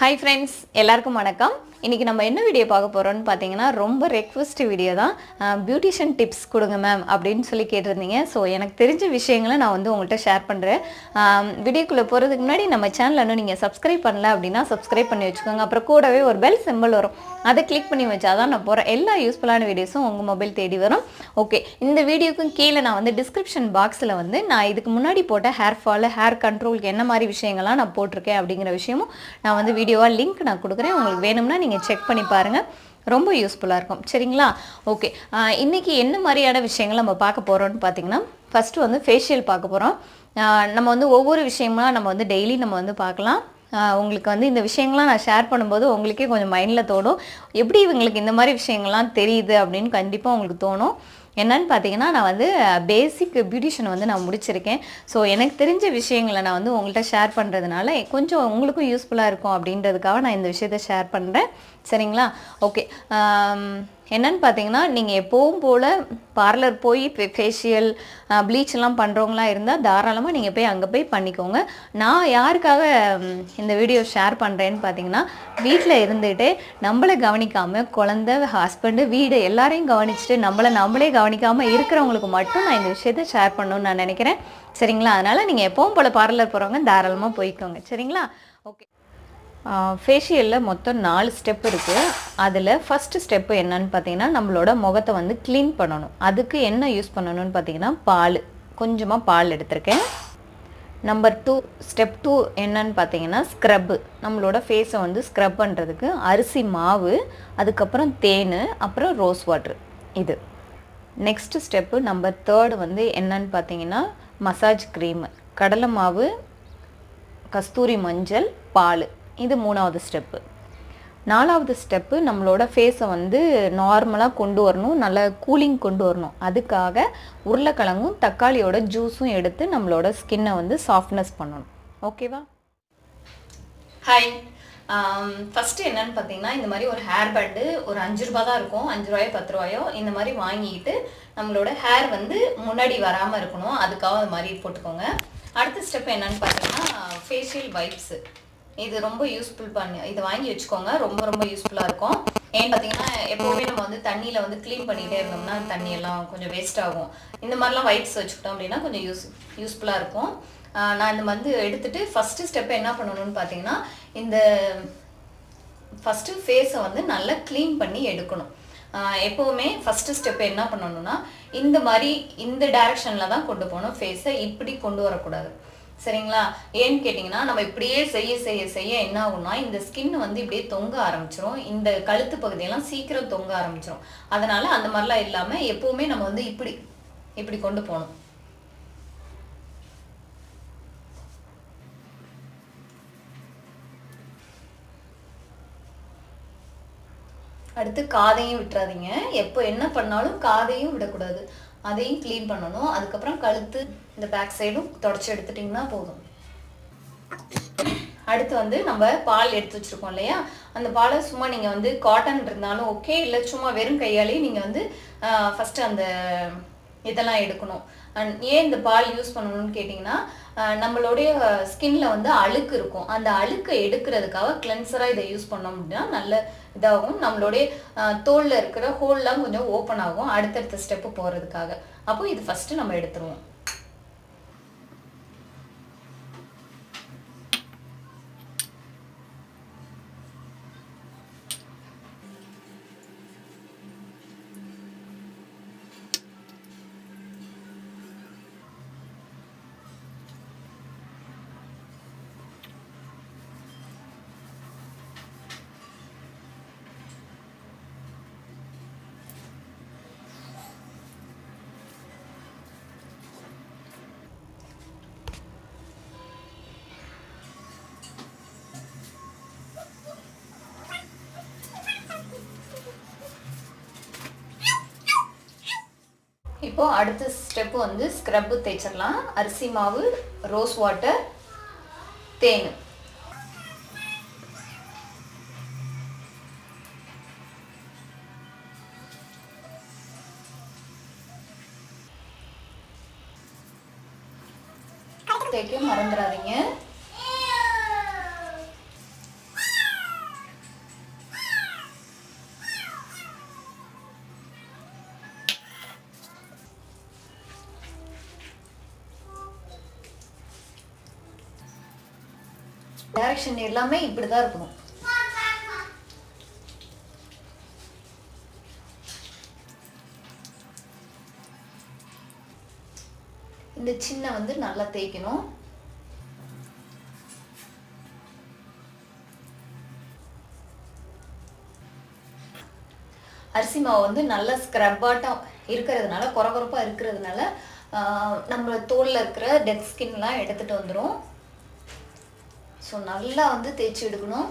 Hi friends எல்லாருக்கும் வணக்கம். இன்றைக்கி நம்ம என்ன வீடியோ பார்க்க போகிறோம்னு பார்த்தீங்கன்னா ரொம்ப ரெக்வஸ்ட் வீடியோ தான். பியூட்டிஷியன் டிப்ஸ் கொடுங்க மேம் அப்படின்னு சொல்லி கேட்டிருந்தீங்க. ஸோ எனக்கு தெரிஞ்ச விஷயங்களை நான் வந்து உங்கள்கிட்ட ஷேர் பண்ணுறேன் வீடியோக்குள்ளே போகிறதுக்கு முன்னாடி நம்ம சேனலில் இன்னும் நீங்கள் சப்ஸ்கிரைப் பண்ணல அப்படின்னா சப்ஸ்கிரைப் பண்ணி வச்சுக்கோங்க. அப்புறம் கூடவே ஒரு பெல் சிம்பிள் வரும். அதை கிளிக் பண்ணி வச்சாதான் நான் போகிற எல்லா யூஸ்ஃபுல்லான வீடியோஸும் உங்கள் மொபைல் தேடி வரும். ஓகே இந்த வீடியோக்கும் கீழே நான் வந்து டிஸ்கிரிப்ஷன் பாக்ஸில் வந்து நான் இதுக்கு முன்னாடி போட்ட ஹேர் ஃபாலு ஹேர் கண்ட்ரோலுக்கு என்ன மாதிரி விஷயங்கள்லாம் நான் போட்டிருக்கேன் அப்படிங்கிற விஷயமும் நான் வந்து வீடியோவாக லிங்க் நான் கொடுக்குறேன். உங்களுக்கு வேணும்னா நீங்கள் செக் பண்ணி பாருங்கள் ரொம்ப யூஸ்ஃபுல்லாக இருக்கும். சரிங்களா? ஓகே இன்றைக்கி என்ன மாதிரியான விஷயங்கள் நம்ம பார்க்க போகிறோம்னு பார்த்தீங்கன்னா ஃபஸ்ட்டு வந்து ஃபேஷியல் பார்க்க போகிறோம் நம்ம வந்து ஒவ்வொரு விஷயமா நம்ம வந்து டெய்லி நம்ம வந்து பார்க்கலாம். உங்களுக்கு வந்து இந்த விஷயங்கள்லாம் நான் ஷேர் பண்ணும்போது உங்களுக்கே கொஞ்சம் மைண்டில் தோணும். எப்படி இவங்களுக்கு இந்த மாதிரி விஷயங்கள்லாம் தெரியுது அப்படின்னு கண்டிப்பாக உங்களுக்கு தோணும். என்னன்னு பார்த்தீங்கன்னா நான் வந்து பேசிக் பியூட்டிஷியன் வந்து நான் முடிச்சிருக்கேன். ஸோ எனக்கு தெரிஞ்ச விஷயங்களை நான் வந்து உங்கள்கிட்ட ஷேர் பண்ணுறதுனால கொஞ்சம் உங்களுக்கும் யூஸ்ஃபுல்லாக இருக்கும் அப்படின்றதுக்காக நான் இந்த விஷயத்த ஷேர் பண்ணுறேன் சரிங்களா? ஓகே என்னன்னு பார்த்தீங்கன்னா நீங்கள் எப்போவும் போல் பார்லர் போய் ஃபேஷியல் ப்ளீச்லாம் பண்ணுறவங்களா இருந்தால் தாராளமாக நீங்கள் போய் அங்கே போய் பண்ணிக்கோங்க. நான் யாருக்காக இந்த வீடியோ ஷேர் பண்ணுறேன்னு பார்த்தீங்கன்னா வீட்டில் இருந்துகிட்டே நம்மளை கவனிக்காமல் குழந்த ஹஸ்பண்டு வீடு எல்லாரையும் கவனிச்சுட்டு நம்மளை நம்மளே கவனிக்காமல் இருக்கிறவங்களுக்கு மட்டும் நான் இந்த விஷயத்த ஷேர் பண்ணணும்னு நான் நினைக்கிறேன். சரிங்களா? அதனால் நீங்கள் எப்போவும் போல் பார்லர் போகிறவங்க தாராளமாக போய்க்கோங்க. சரிங்களா? ஃபேஷியலில் மொத்தம் நாலு ஸ்டெப் இருக்குது அதில் ஃபஸ்ட்டு ஸ்டெப்பு என்னன்னு பார்த்தீங்கன்னா நம்மளோட முகத்தை வந்து க்ளீன் பண்ணணும். அதுக்கு என்ன யூஸ் பண்ணணும்னு பார்த்தீங்கன்னா பால். கொஞ்சமாக பால் எடுத்திருக்கேன். நம்பர் டூ ஸ்டெப் டூ என்னன்னு பார்த்தீங்கன்னா ஸ்க்ரப்பு நம்மளோட ஃபேஸை வந்து ஸ்க்ரப் பண்ணுறதுக்கு அரிசி மாவு அதுக்கப்புறம் தேன் அப்புறம் ரோஸ் வாட்ரு இது. நெக்ஸ்ட்டு ஸ்டெப்பு நம்பர் தேர்டு வந்து என்னன்னு பார்த்தீங்கன்னா மசாஜ் க்ரீமு கடலை மாவு கஸ்தூரி மஞ்சள் பால். இது மூணாவது ஸ்டெப்பு நாலாவது ஸ்டெப்பு நம்மளோட ஃபேஸை வந்து நார்மலாக கொண்டு வரணும். நல்ல கூலிங் கொண்டு வரணும். அதுக்காக உருளைக்கிழங்கும் தக்காளியோட ஜூஸும் எடுத்து நம்மளோட ஸ்கின்னை வந்து சாஃப்ட்னஸ் பண்ணணும். ஓகேவா ஹாய் ஃபஸ்ட்டு என்னன்னு பார்த்தீங்கன்னா இந்த மாதிரி ஒரு ஹேர் பேண்டு ஒரு அஞ்சு ரூபா தான் இருக்கும். அஞ்சு ரூபாயோ பத்து ரூபாயோ இந்த மாதிரி வாங்கிட்டு நம்மளோட ஹேர் வந்து முன்னாடி வராமல் இருக்கணும். அதுக்காக அது மாதிரி போட்டுக்கோங்க. அடுத்த ஸ்டெப் என்னன்னு பார்த்தீங்கன்னா ஃபேஷியல் வைப்ஸு இது ரொம்ப யூஸ்ஃபுல் பண்ணி இது வாங்கி வச்சுக்கோங்க. ரொம்ப ரொம்ப யூஸ்ஃபுல்லாக இருக்கும். ஏன்னு பார்த்தீங்கன்னா எப்போவுமே நம்ம வந்து தண்ணியில் வந்து க்ளீன் பண்ணிகிட்டே இருந்தோம்னா தண்ணியெல்லாம் கொஞ்சம் வேஸ்ட் ஆகும். இந்த மாதிரிலாம் ஒயிட்ஸ் வச்சுக்கிட்டோம் அப்படின்னா கொஞ்சம் யூஸ் யூஸ்ஃபுல்லாக இருக்கும். நான் இந்த வந்து எடுத்துகிட்டு ஃபஸ்ட்டு ஸ்டெப் என்ன பண்ணணும்னு பார்த்தீங்கன்னா இந்த ஃபஸ்ட்டு ஃபேஸை வந்து நல்லா க்ளீன் பண்ணி எடுக்கணும். எப்போவுமே ஃபஸ்ட்டு ஸ்டெப் என்ன பண்ணணும்னா இந்த மாதிரி இந்த டைரக்ஷனில் தான் கொண்டு போகணும். ஃபேஸை இப்படி கொண்டு வரக்கூடாது. சரிங்களா? ஏன்னு கேட்டிங்கன்னா நம்ம இப்படியே செய்ய செய்ய செய்ய என்ன ஆகும்னா இந்த ஸ்கின் வந்து இப்படியே தொங்க ஆரம்பிச்சிரும். இந்த கழுத்து பகுதியெல்லாம் சீக்கிரம் தொங்க ஆரம்பிச்சிரும். அதனால அந்த மாதிரிலாம் இல்லாமல் எப்போவுமே நம்ம வந்து இப்படி இப்படி கொண்டு போகணும். அடுத்து காதையும் விட்டுறாதீங்க. எப்போ என்ன பண்ணாலும் காதையும் விடக்கூடாது. அதையும் க்ளீன் பண்ணணும். அதுக்கப்புறம் கழுத்து இந்த பேக் சைடும் தொடச்சி எடுத்துட்டிங்கன்னா போதும். அடுத்து வந்து நம்ம பால் எடுத்து வச்சிருக்கோம் இல்லையா? அந்த பாலை சும்மா நீங்கள் வந்து காட்டன் இருந்தாலும் ஓகே இல்லை சும்மா வெறும் கையாலேயே நீங்கள் வந்து ஃபஸ்ட்டு அந்த இதெல்லாம் எடுக்கணும். அண்ட் ஏன் இந்த பால் யூஸ் பண்ணணும்னு கேட்டிங்கன்னா நம்மளுடைய ஸ்கின்ல வந்து அழுக்கு இருக்கும். அந்த அழுக்கை எடுக்கிறதுக்காக கிளென்சராக இதை யூஸ் பண்ணோம் அப்படின்னா நல்ல இதாகும். நம்மளுடைய தோலில் இருக்கிற ஹோல்லாம் கொஞ்சம் ஓப்பன் ஆகும். அடுத்தடுத்த ஸ்டெப்பு போகிறதுக்காக அப்போ இது ஃபஸ்ட்டு நம்ம எடுத்துருவோம். இப்போ அடுத்த ஸ்டெப்பு வந்து ஸ்க்ரப்பு தேய்ச்சிடலாம். அரிசி மாவு ரோஸ் வாட்டர் தேன். தேய்க்க மறந்துடாதீங்க. டைரக்ஷன் எல்லாமே இப்படி தான் இருக்கணும். இந்த சின்ன வந்து நல்லா தேய்க்கணும். அரிசி மாவு வந்து நல்ல ஸ்க்ரப்பாட்டம் இருக்கிறதுனால குறகுறப்பாக இருக்கிறதுனால நம்ம தோலில் இருக்கிற டெட் ஸ்கின்லாம் எடுத்துகிட்டு வந்துடும் ஸோ நல்லா வந்து தேய்ச்சி எடுக்கணும்.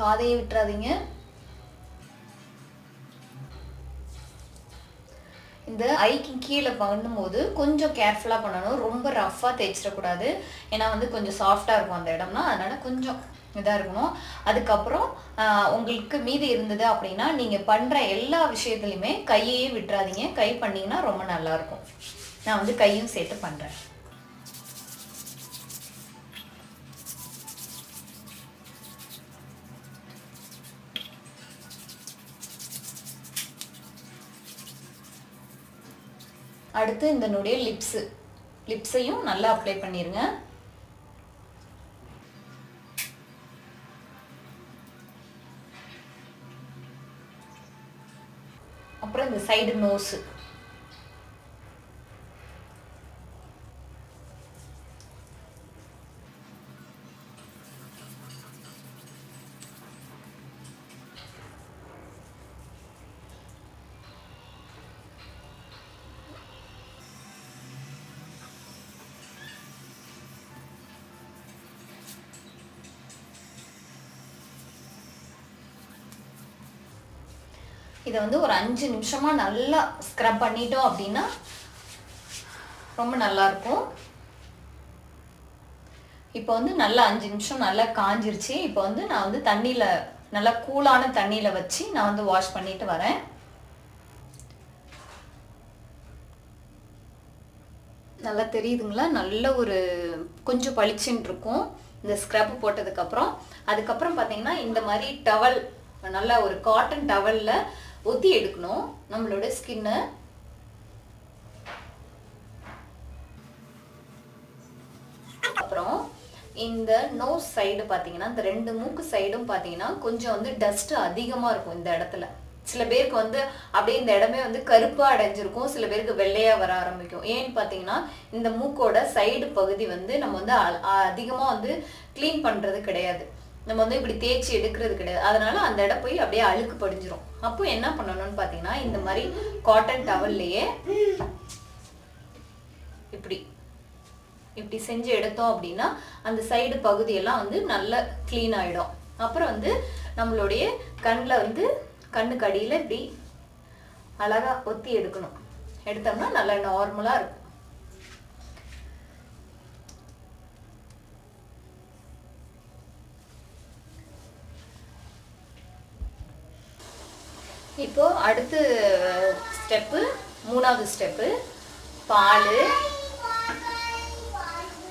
காதையை விட்டுறாதீங்க. இந்த ஐக்கு கீழே பண்ணும்போது கொஞ்சம் கேர்ஃபுல்லாக பண்ணணும். ரொம்ப ரஃப்பாக தேய்ச்சிடக்கூடாது. ஏன்னா வந்து கொஞ்சம் சாஃப்டாக இருக்கும் அந்த இடம்னா. அதனால் கொஞ்சம் இதாக இருக்கணும். அதுக்கப்புறம் உங்களுக்கு மீதி இருந்தது அப்படின்னா நீங்கள் பண்ணுற எல்லா விஷயத்துலையுமே கையையே விட்டுறாதீங்க. கை பண்ணிங்கன்னா ரொம்ப நல்லாயிருக்கும் நான் வந்து கையும் சேர்த்து பண்ணுறேன் அடுத்து இந்த நுடைய லிப்ஸு லிப்ஸையும் நல்லா அப்ளை பண்ணிடுங்க அப்புறம் இந்த சைடு நோஸு இதை வந்து ஒரு அஞ்சு நிமிஷமா நல்லா ஸ்க்ரப் பண்ணிட்டோம் அப்படின்னா ரொம்ப நல்லா இருக்கும். இப்போ வந்து நல்லா அஞ்சு நிமிஷம் நல்லா காஞ்சிருச்சு. இப்போ வந்து நான் வந்து தண்ணியில நல்லா கூலான தண்ணியில வச்சு நான் வந்து வாஷ் பண்ணிட்டு வரேன். நல்லா தெரியுதுங்களா? நல்ல ஒரு கொஞ்சம் பளிச்சுன்னு இருக்கும். இந்த ஸ்க்ரப் போட்டதுக்கப்புறம் அதுக்கப்புறம் பார்த்தீங்கன்னா இந்த மாதிரி டவல் நல்ல ஒரு காட்டன் டவலில் ஒத்தி எடுக்கணும். நம்மளோட ஸ்கின்னை அப்புறம் இந்த நோஸ் சைடு பார்த்தீங்கன்னா இந்த ரெண்டு மூக்கு சைடும் பார்த்தீங்கன்னா கொஞ்சம் வந்து டஸ்ட் அதிகமாக இருக்கும் இந்த இடத்துல. சில பேருக்கு வந்து அப்படியே இந்த இடமே வந்து கருப்பாக அடைஞ்சிருக்கும். சில பேருக்கு வெள்ளையாக வர ஆரம்பிக்கும். ஏன்னு பார்த்தீங்கன்னா இந்த மூக்கோட சைடு பகுதி வந்து நம்ம வந்து அதிகமாக வந்து க்ளீன் பண்ணுறது கிடையாது. நம்ம வந்து இப்படி தேய்ச்சி எடுக்கிறது கிடையாது. அதனால அந்த இடம் போய் அப்படியே அழுக்கு படிஞ்சிரும். அப்போ என்ன பண்ணணும்னு பார்த்தீங்கன்னா இந்த மாதிரி காட்டன் டவல்லையே இப்படி இப்படி செஞ்சு எடுத்தோம் அப்படின்னா அந்த சைடு பகுதியெல்லாம் வந்து நல்லா க்ளீன் ஆயிடும். அப்புறம் வந்து நம்மளுடைய கண்ணில் வந்து கண்ணுக்கு அடியில் இப்படி அழகாக ஒத்தி எடுக்கணும். எடுத்தோம்னா நல்லா நார்மலாக இருக்கும். இப்போ அடுத்து ஸ்டெப்பு மூணாவது ஸ்டெப்பு பால்.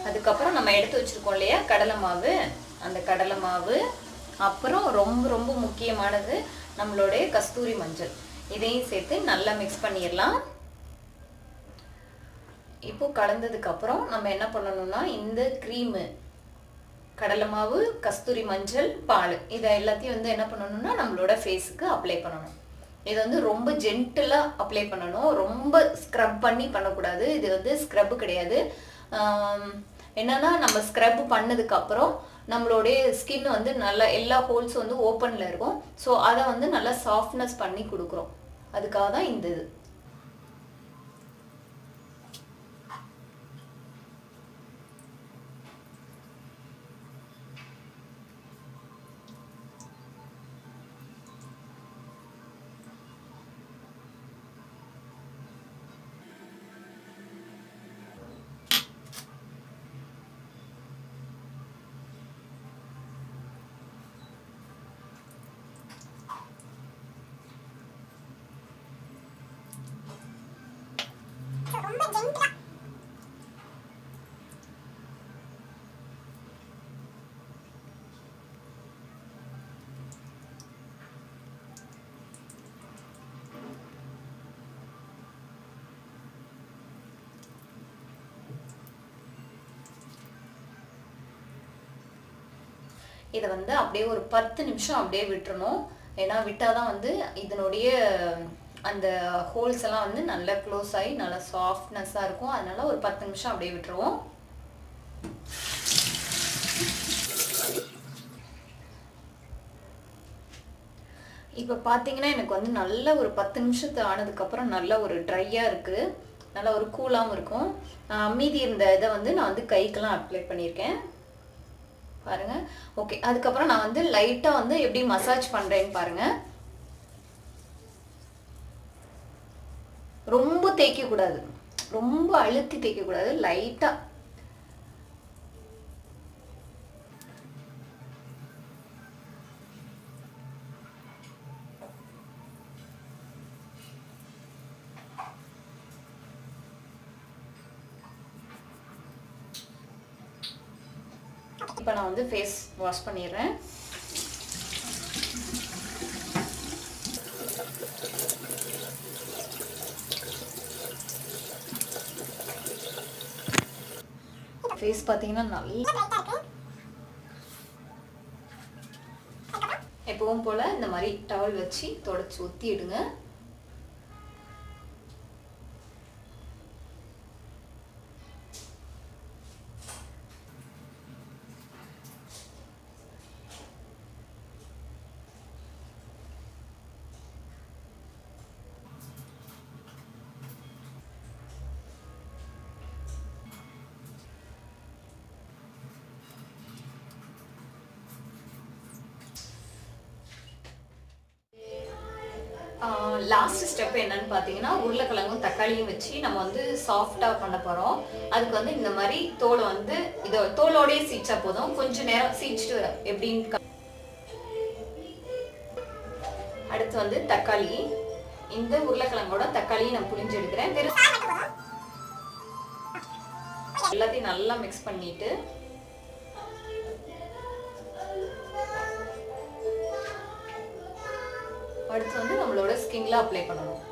அதுக்கப்புறம் நம்ம எடுத்து வச்சுருக்கோம் இல்லையா கடலை மாவு. அந்த கடலை மாவு அப்புறம் ரொம்ப ரொம்ப முக்கியமானது நம்மளுடைய கஸ்தூரி மஞ்சள். இதையும் சேர்த்து நல்லா மிக்ஸ் பண்ணிடலாம். இப்போ கலந்ததுக்கப்புறம் நம்ம என்ன பண்ணணும்னா இந்த க்ரீமு கடலை மாவு கஸ்தூரி மஞ்சள் பால். இதை எல்லாத்தையும் வந்து என்ன பண்ணணும்னா நம்மளோட ஃபேஸுக்கு அப்ளை பண்ணணும். இது வந்து ரொம்ப ஜென்டிலாக அப்ளை பண்ணணும். ரொம்ப ஸ்க்ரப் பண்ணி பண்ணக்கூடாது. இது வந்து ஸ்க்ரப் கிடையாது. என்னன்னா நம்ம ஸ்க்ரப் பண்ணதுக்கு அப்புறம் நம்மளுடைய ஸ்கின் வந்து நல்லா எல்லா ஹோல்ஸும் வந்து ஓப்பனில் இருக்கும். ஸோ அதை வந்து நல்லா சாஃப்ட்னஸ் பண்ணி கொடுக்குறோம். அதுக்காக தான் இந்த இது. இதை வந்து அப்படியே ஒரு பத்து நிமிஷம் அப்படியே விட்டுறணும். ஏன்னா விட்டால் தான் வந்து இதனுடைய அந்த ஹோல்ஸ் எல்லாம் வந்து நல்லா க்ளோஸ் ஆகி நல்லா சாஃப்ட்னஸ்ஸாக இருக்கும். அதனால ஒரு பத்து நிமிஷம் அப்படியே விட்டுருவோம். இப்போ பார்த்தீங்கன்னா எனக்கு வந்து நல்ல ஒரு பத்து நிமிஷத்து ஆனதுக்கப்புறம் நல்ல ஒரு ட்ரையாக இருக்குது நல்ல ஒரு கூலாகவும் இருக்கும். மீதி இருந்த இதை வந்து நான் வந்து கைக்கெல்லாம் அப்ளை பண்ணியிருக்கேன். பாருங்க. ஓகே அதுக்கப்புறம் நான் வந்து லைட்டாக வந்து எப்படி மசாஜ் பண்ணுறேன்னு பாருங்க. ரொம்ப தேய்க்க கூடாது ரொம்ப அழுத்தி தேய்க்க கூடாது லைட்டாக இப்போ நான் வந்து ஃபேஸ் வாஷ் பண்ணிடுறேன். ஃபேஸ் பார்த்தீங்கன்னா நல்லா எப்பவும் போல இந்த மாதிரி டவல் வச்சு தொடச்சி ஊற்றிடுங்க லாஸ்ட் ஸ்டெப் என்னன்னு பார்த்தீங்கன்னா உருளைக்கிழங்கும் தக்காளியும் வச்சு நம்ம வந்து சாஃப்டாக பண்ண போகிறோம் அதுக்கு வந்து இந்த மாதிரி தோலை வந்து இதோ தோலோடய சீச்சா போதும். கொஞ்சம் நேரம் சீச்சிட்டு எப்படின்னு அடுத்து வந்து தக்காளி. இந்த உருளைக்கிழங்கோட தக்காளியை நான் புளிஞ்சு எடுக்கிறேன். வெறும் எல்லாத்தையும் நல்லா மிக்ஸ் பண்ணிட்டு அடுத்து வந்து நம்மளோட ஸ்கின்ல அப்ளை பண்ணணும்.